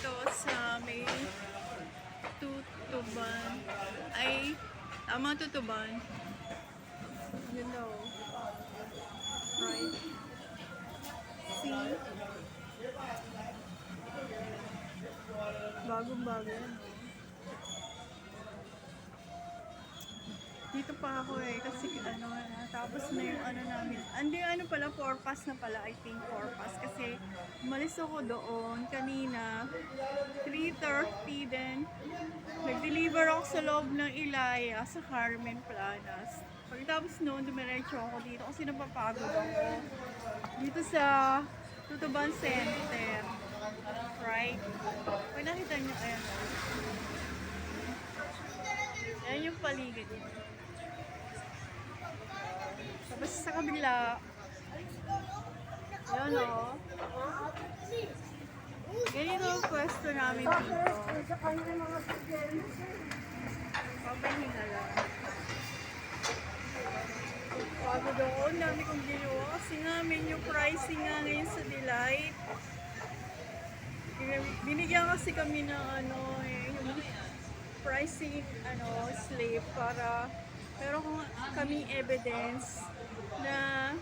dito sa may tutuban. Ay, tama tutuban. Yun daw. Right. See? Bagong bago. Dito pa ako eh, kasi ano, tapos na yung ano namin. Andi ano pala, four pass na pala, I think four pass. Kasi umalis ako doon kanina, 3.30 then nag-deliver ako sa loob ng Ilaya sa Carmen Planas. Pagkatapos noon, dumiretso ako dito kasi napapagod ako. Dito sa Tutuban Center. Right? Pag nakita niyo, ayan. Ayan yung paligid. Tapos sa kabila, ayan o. Ganito ang pwesto namin dito. Papahinga lang. Pagod ako, ang dami kong ginawa kasi namin yung pricing nga ngayon sa Delight. Binigyan kasi kami ng ano, eh, yung pricing ano, slip para meron kaming evidence na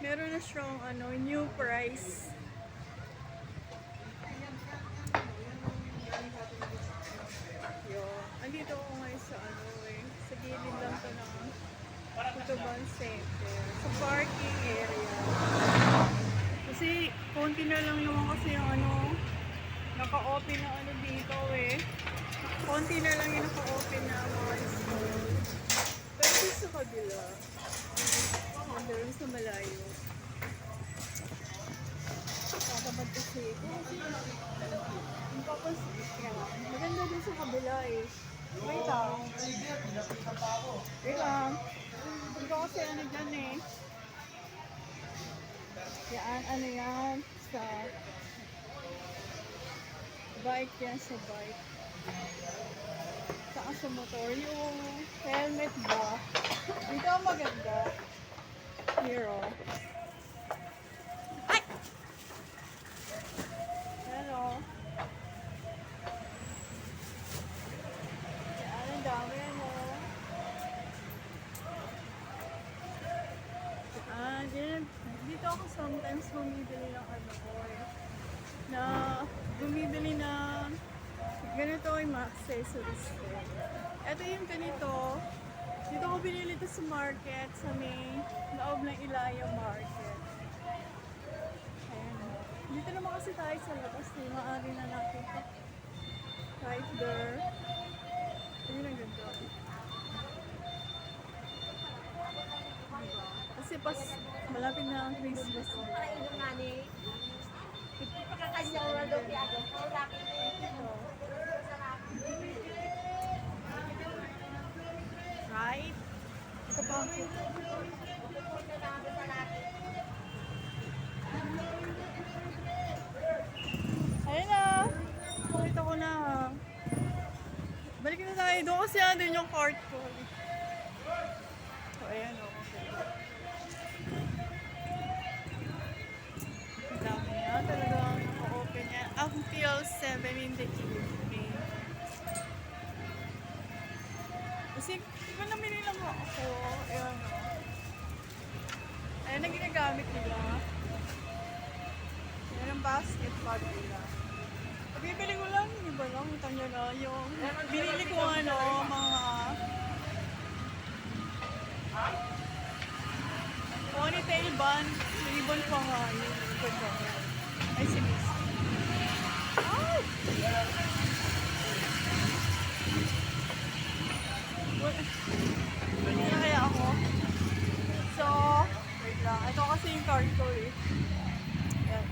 meron na siyang ano, new price. Yo, andito ako ngayon sa ano eh, sa gilid lang to ng Tutuban Center, sa parking area. Kasi konti na lang naman kasi yung ano, naka-open na ano dito eh. Konti na lang yung naka-open na mga store. Pero sa kabila, doon sa malayo. Tatabad kasi. Ang papas. Maganda din sa kabila eh. Wait lang. Wait lang. Ito kasi ano dyan eh. Yan, ano yan. Sa bike yan sa bike. Saka sa motor. Yung helmet ba? Dito ang maganda. Hero. Ay! Hello. Yan, ang dami ano. Ah, din, dito ako sometimes bumibili ng ano ko eh. Na bumibili ng ganito yung mga accessories ko. Ito yung ganito. Dito ko binili ito sa market, sa may loob ng Ilaya Market. Ayan. Dito naman kasi tayo sa labas, eh. Maaari na natin ito. Right there. Ayun ang ganda. Kasi pas malapit na ang Christmas. Right? Ito pa ang Ayun na. Pakita ko na. Balik na tayo. Doon kasi andun yung cart Ayan ang ginagamit nila. Yan ang basketball nila. Bibili ko lang, di ba lang, utang nyo na yung binili ko ano, mga ponytail bun, ribbon pa nga yun. Yan. Ay, si Miss. Ay! Wala. Bili na kaya ako. So, wait lang. Ito kasi yung card ko eh. Yan.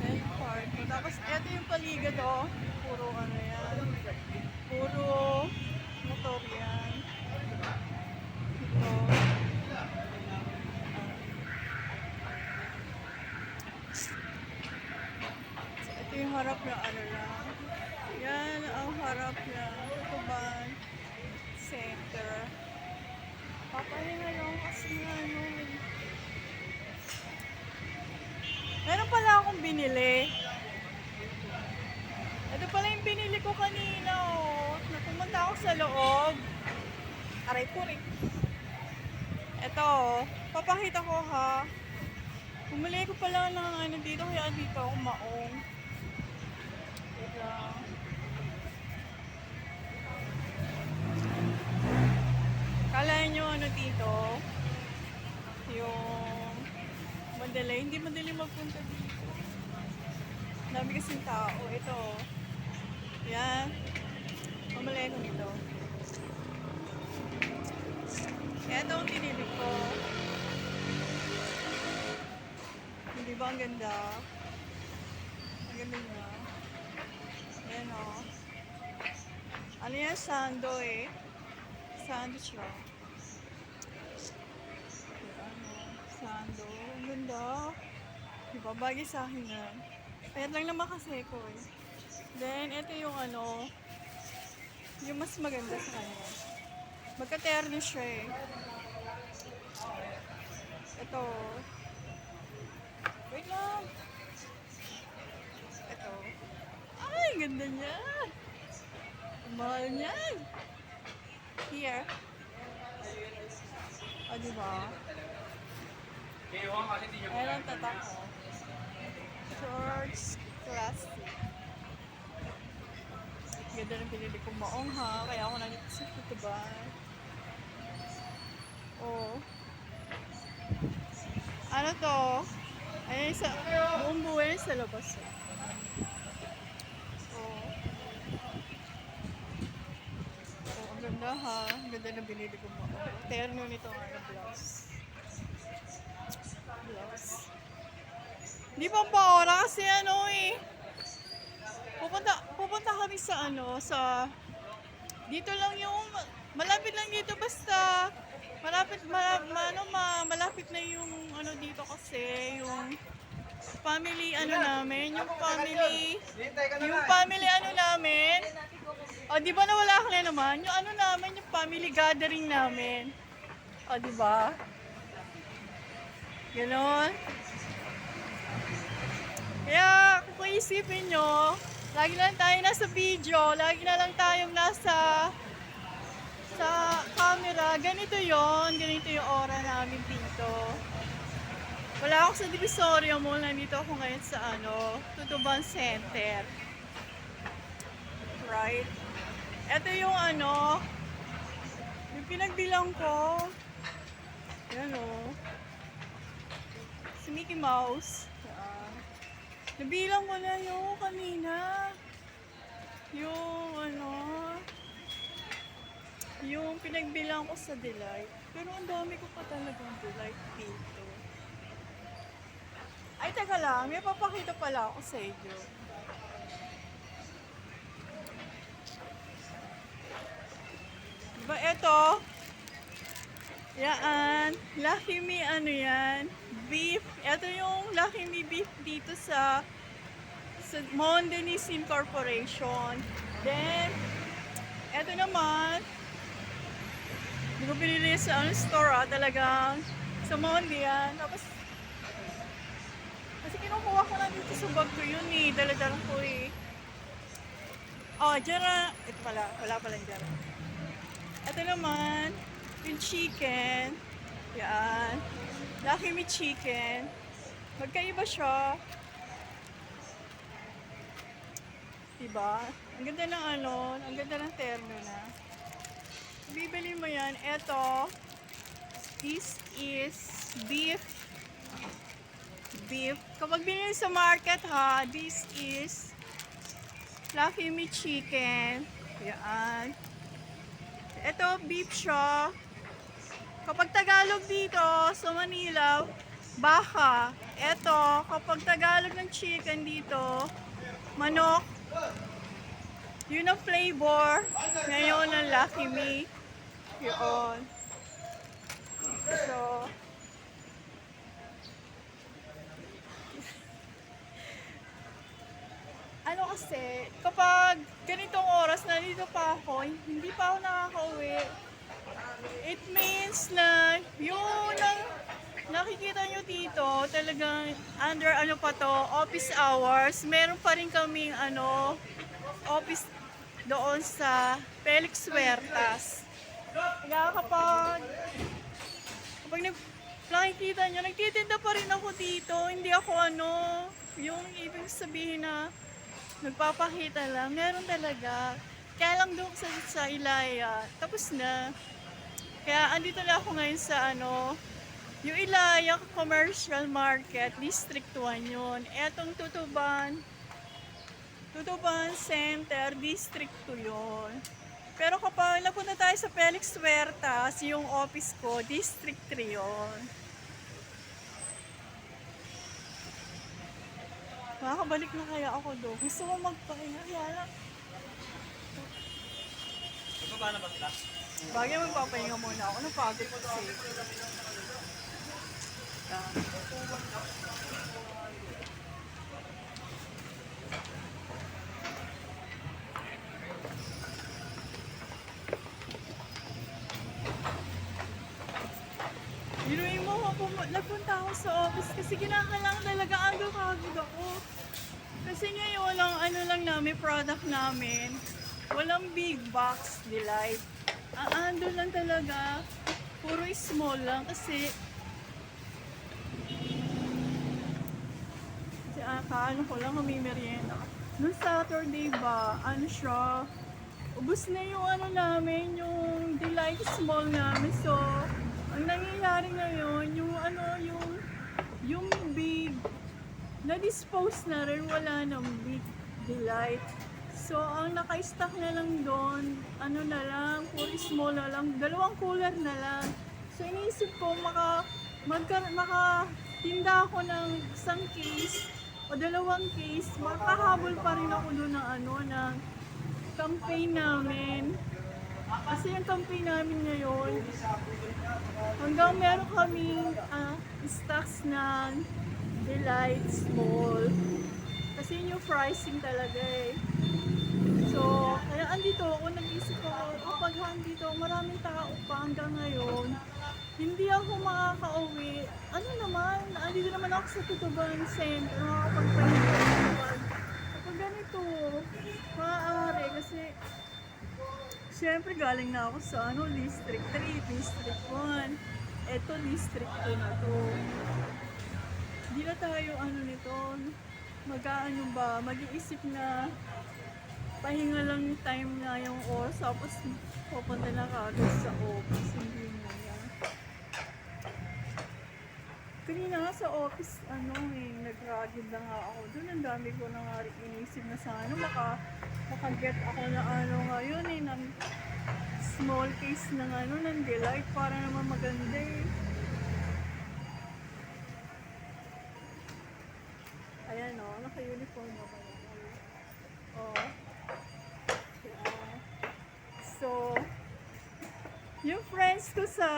Yan yung card ko. Tapos, ito yung paligid oh. Puro ano yan. Puro motor yan. Ito. So, ito yung harap na ano lang. Yan ang harap na Tutuban Center. Papahinga lang kasi nga ano. eh. Meron pala akong binili. Ito pala yung binili ko kanina, oh. Napumunta ako sa loob. Aray po rin. Ito, oh. Papakita ko, ha. Bumili ko pala ng ano dito, kaya dito ako maong. Lang. Kala nyo ano dito? Yung madali. Hindi madali magpunta dito. Dami kasing tao. Ito. Yan. Mamali ko nito. Ito ang pinili ko. Hindi ba ang ganda? Ang ganda niya. Ayan o. Ano yan? Sando eh. Sando siya. Ano? Sando. Ang ganda. Diba? Sa akin yan. Payat lang naman kasi ko eh. Then, ito yung ano, yung mas maganda sa kanya. Magka-terno siya eh. Ito. Wait lang. Ito. Ay, ganda niya. Ang Mahal niyan. Here. O, diba? Ayan ang tatak ko. Shorts classic. Ganda ng pinili kong maong ha. Kaya ako nandito sa Kutuban. Oh. Ano to? Ayun sa buong buhay sa labas. eh. Oh. Oh, ang ganda ha. Ang ganda ng binili kong maong. Terno nito nga na blouse. Blouse. Hindi pa pa ora kasi ano eh. Pupunta, pupunta kami sa ano, sa... Dito lang yung... Malapit lang dito basta. Malapit, ma, ma- ano, ma, malapit na yung ano dito kasi, yung family ano namin, yung family, yung family ano namin. O, di ba nawala ka na naman? Yung ano namin, yung family gathering namin. O, di ba? Ganon. Kaya kung isipin nyo, lagi lang tayo nasa video, lagi na lang tayong nasa sa camera. Ganito yon ganito yung aura namin dito. Wala ako sa Divisoria Mall, nandito ako ngayon sa ano, Tutuban Center. Right? Ito yung ano, yung pinagbilang ko. Yan o. Si Mickey Mouse. Nabilang ko na yung kanina. Yung ano, yung pinagbilang ko sa Delight. Pero ang dami ko pa talagang Delight dito. Ay, teka lang. May papakita pala ako sa inyo. Diba ito? Yan. Lucky Me ano yan? Beef. Ito yung Lucky Me beef dito sa sa Mondenizin Corporation. Then, ito naman, hindi ko pinili sa ano, store ah, talagang sa Monde yan. Tapos, kasi kinukuha ko lang dito sa bag ko yun eh, daladala ko eh. Oh, na, ito pala, wala pala dyan. Ito naman, yung chicken. Yan. Lucky Me Chicken. Magkaiba siya. Diba? Ang ganda ng ano, ang ganda ng terno na. Bibili mo yan. Ito, this is beef. Beef. Kapag binili sa market ha, this is Lucky Me Chicken. Yan. Ito, beef siya. Kapag Tagalog dito sa Manila, baka. Ito, kapag Tagalog ng chicken dito, manok. Yun ang flavor ngayon ng Lucky Me. Yun. So, ano kasi, kapag ganitong oras na dito pa ako, hindi pa ako nakaka-uwi. It means na yung nang nakikita nyo dito, talagang under ano pa to, office hours, meron pa rin kaming ano, office doon sa Felix Huertas. Kaya kapag kapag nag, nakikita nyo, nagtitinda pa rin ako dito. Hindi ako ano, yung ibig sabihin na nagpapakita lang. Meron talaga. Kaya lang doon sa, sa Ilaya. Tapos na. Kaya andito na ako ngayon sa ano, yung Ilaya Commercial Market, District 1 yun. Etong Tutuban, Tutuban Center, District 2 yun. Pero kapag napunta tayo sa Felix Huertas, yung office ko, District 3 yun. Makakabalik na kaya ako doon. Gusto ko magpahinga, kaya lang. Nagbaba na ba sila? Bagay magpapahinga muna ako. Napagod ko kasi. Ah. Biruin mo ako, nagpunta ako sa office kasi kinakalang talaga agad-agad ako. Kasi ngayon, walang ano lang namin, product namin. Walang big box delight. Ah, ando lang talaga. Puro small lang kasi kasi ah, kaano ko lang kami merienda. Noong Saturday ba, ano siya, ubus na yung ano namin, yung delight small namin. So, ang nangyayari ngayon, yung ano, yung yung big, na-dispose na rin, wala nang big delight. So, ang naka-stock na lang doon, ano na lang, puro small na lang, dalawang cooler na lang. So, iniisip ko, maka, magka, maka, tinda ako ng isang case o dalawang case, makahabol pa rin ako doon ng ano, ng campaign namin. Kasi yung campaign namin ngayon, hanggang meron kaming ah, stocks ng Delight Small. Kasi yun yung pricing talaga eh. So, kaya andito ako, nag-isip ako, kapag andito, maraming tao pa hanggang ngayon, hindi ako makaka-uwi. Ano naman, andito naman ako sa Tutuban Center, makakapagpahinga naman. Kapag ganito, maaari kasi Siyempre, galing na ako sa ano, District 3, District 1. Eto, District 2 na to. Hindi na tayo ano nito, mag-ano ba, mag-iisip na pahinga lang yung time na yung oras, tapos pupunta na kagad sa office. Hindi na yan. Kanina nga sa office, ano eh, nag-rugged na nga ako. Doon ang dami ko na nga inisip na sana maka, maka-get ako na ano ngayon eh, ng small case ng ano, ng delight para naman maganda eh. Ayan o, naka-uniform naman ako. Oh. Friends ko sa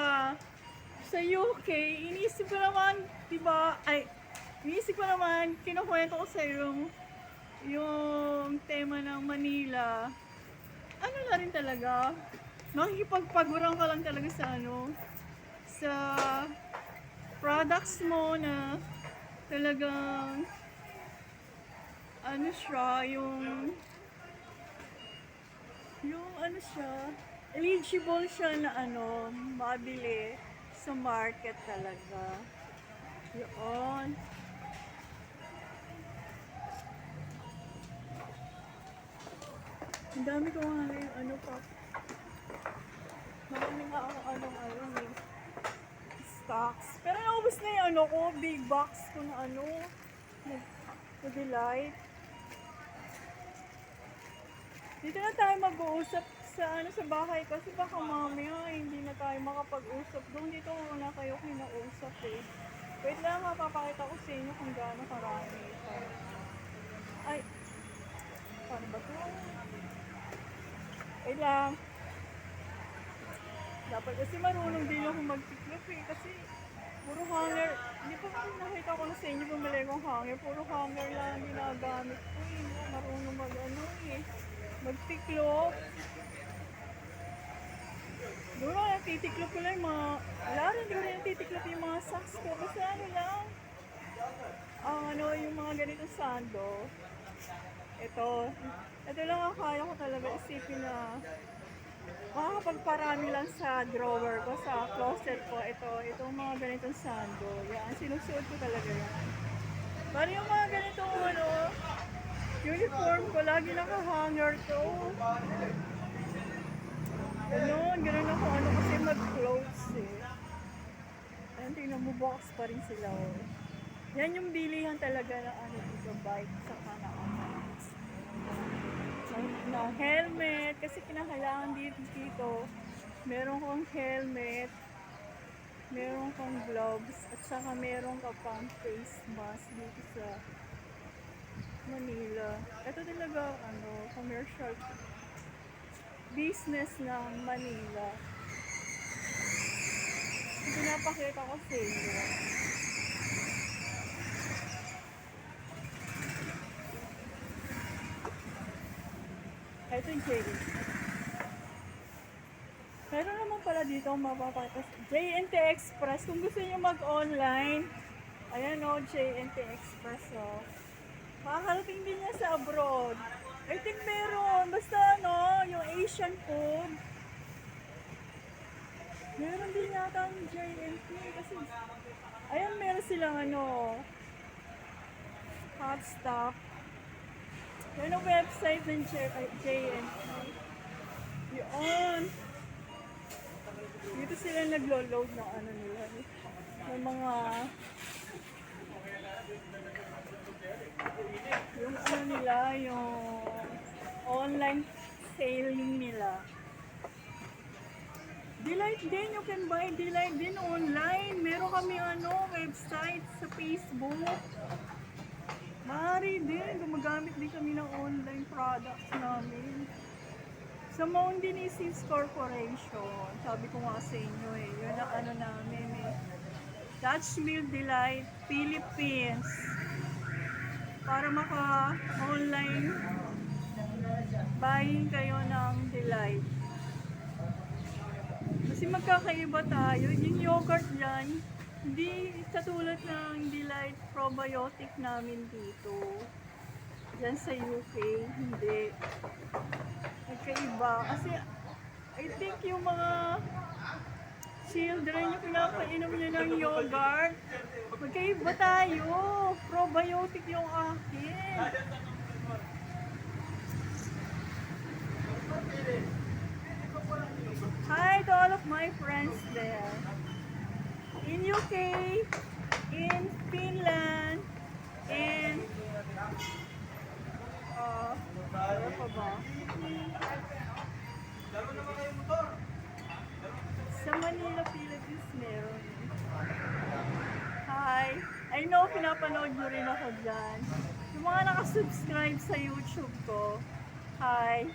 sa UK, iniisip ko naman, di ba, ay, iniisip ko naman, kinukwento ko sa yung, yung tema ng Manila. Ano na rin talaga, makikipagpagurang ka lang talaga sa ano, sa products mo na talagang ano siya, yung yung ano siya, eligible siya na ano, mabili sa market talaga. Yun. Ang dami ko nga na yung ano pa. Marami nga ako anong ano eh. Stocks. Pero naubos na yung ano ko, big box ko na ano. Na delight. Dito na tayo mag-uusap sa ano sa bahay kasi baka mamaya hindi na tayo makapag-usap doon. Dito muna kayo kinausap eh. Wait lang, mapapakita ko sa inyo kung gaano karami. Ay, paano ba ito? Wait lang. Dapat kasi marunong din ako mag-tiklop eh. Kasi puro hanger. Hindi pa kasi nakita ko na sa inyo bumili kong hanger. Puro hanger lang ang ginagamit ko eh. Marunong mag ano eh. Magtiklop. Natitiklop ko lang yung mga, wala rin, hindi ko rin natitiklop yung mga socks ko. Kasi ano lang, ang ano, yung mga ganitong sando. Ito, ito lang ang kaya ko talaga isipin na makakapagparami lang sa drawer ko, sa closet ko. Ito, itong mga ganitong sando. Yan, sinusuot ko talaga yan. Pero yung mga ganitong ano, uniform ko, lagi naka-hanger to. Ganun, ganun ako ano kasi mag-clothes eh. Ayun, tingnan mo, box pa rin sila oh. Yan yung bilihan talaga na ano dito, bike sa kanaan. Na helmet, kasi kinakailangan dito, dito. Meron kang helmet, meron kang gloves, at saka meron ka pang face mask dito sa Manila. Ito talaga, ano, commercial business ng Manila. Pinapakita ko sa inyo. Ito yung JNT. Meron naman pala dito mapapakita. JNT Express. Kung gusto niyo mag-online, ayan o, JNT Express o. Makakarating din niya sa abroad. I think meron. Basta ano, yung Asian food. Meron din yata ang JNT kasi ayan meron silang ano hot stuff. Yan ang website ng J- ay, JNT. Yun. Dito sila naglo-load ng ano nila. Ng mga yung ano nila, yung online selling nila. Delight din, you can buy Delight din online. Meron kami ano, website sa Facebook. Maaari din, gumagamit din kami ng online products namin. Sa Mount Dinisis Corporation, sabi ko nga sa inyo eh, yun ang ano namin eh. Dutch Mill Delight Philippines para maka-online buying kayo ng Delight. Kasi magkakaiba tayo. Yung yogurt dyan, hindi katulad ng Delight probiotic namin dito. Dyan sa UK, hindi. Nagkaiba. Kasi I think yung mga children yung pinapainom nyo ng yogurt, magkaiba tayo. Probiotic yung akin. Hi to all of my friends there. In UK, in Finland, in uh, ano pa ba? Sa Manila, Philippines meron. Hi! I know pinapanood nyo nakasubscribe sa YouTube ko, hi!